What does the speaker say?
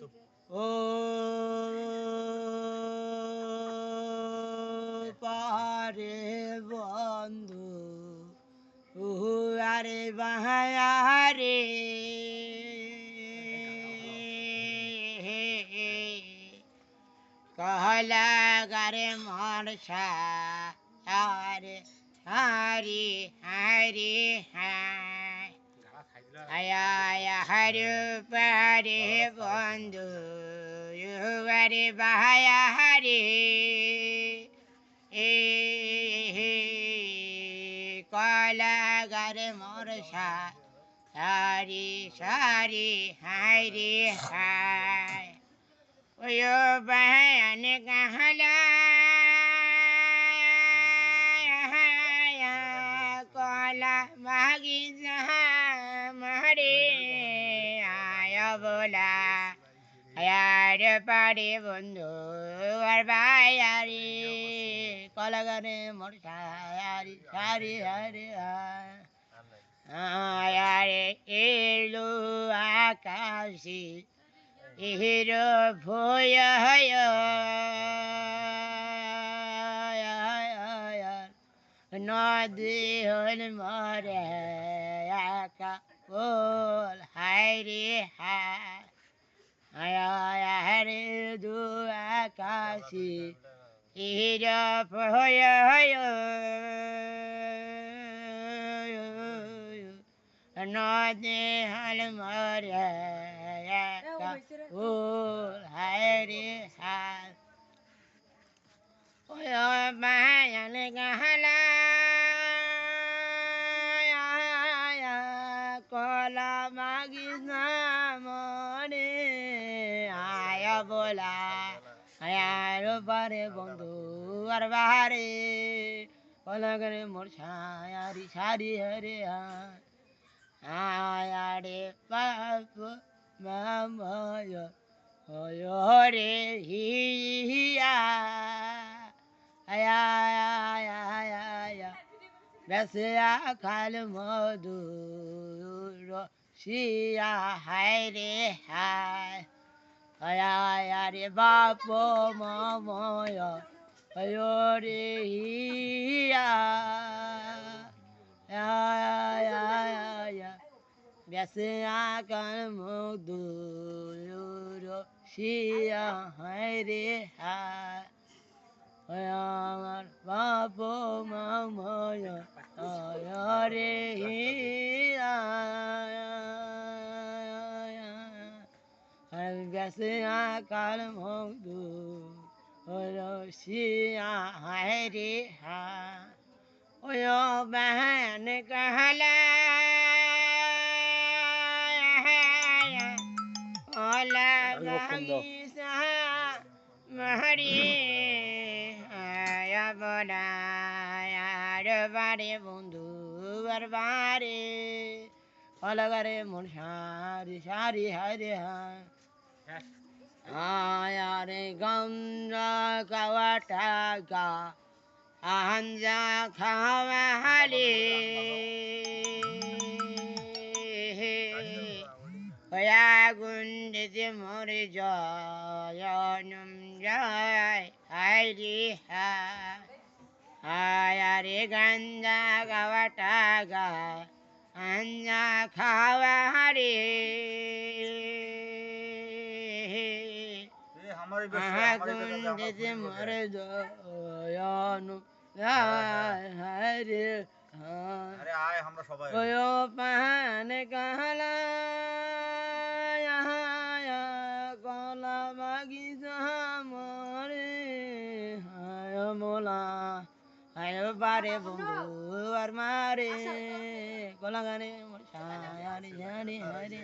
ও পারে বন্ধু উহু আরে বাহারে कहला गरे मरसा हरे हरि हरि हाय আয়া হরে পারে বন্ধু ইহুবারে বাহায়া হরে এ হে কলা গারে মরসা সারি সারি হাই রে হায় ওয়ো বাহায়ান কাহলা বলা। আয়ার পারে বন্ধু আর বায়ারি কলা গানে মোর সারি সারি হারে আয়ারে এলো আকাশি, ইহির ভয় নদী হল মরে একা। বল হায় রে হায় আয়া হরে দু আকাশি ইহির ভয় নদী হল মরে একা বল হায় রে হায় ওই মায়ান কলা মাগি মনে, আয় বলা আয়ার বারে বন্ধু আর বাহারে। কলা করে মোর ছায়ারি সারি হরে আয়ারে বাপ মাময় হয় রে হিয়া। আয়া আয়া আয়া আয়া বেসে খাল মধুর শিয়া হায় রে হায় আয়া রে বাপ মাময় হয় রে হিয়া বেসে আকাল মধুর শিয়া হায় রে হায় আমার বাপ মাময় রে হিয়া। গেছে আকার মধু রসিয়া হায় রে হা। ওয় বহন কহলা মহরি আয়া বনায়ার বারে বন্ধু বারে। অলগারে মন সারি সারি হারে হা। আয়ারে গঙ্গা কাওয়াটা গা আঞ্জা খাওয়া হালে। হয়া গুন্ডে মরে জয়নম জয় হাইরে হায়ারে গঞ্জা গাওয়াটা গা আঞ্জা খাওয়া গেছে মরে জয়নু হরে ও পাহান কাহলা কলা বাগিচ মরে হায় মোলা হায় পারে বন্ধু আর মারে কলা গানে হরে হরে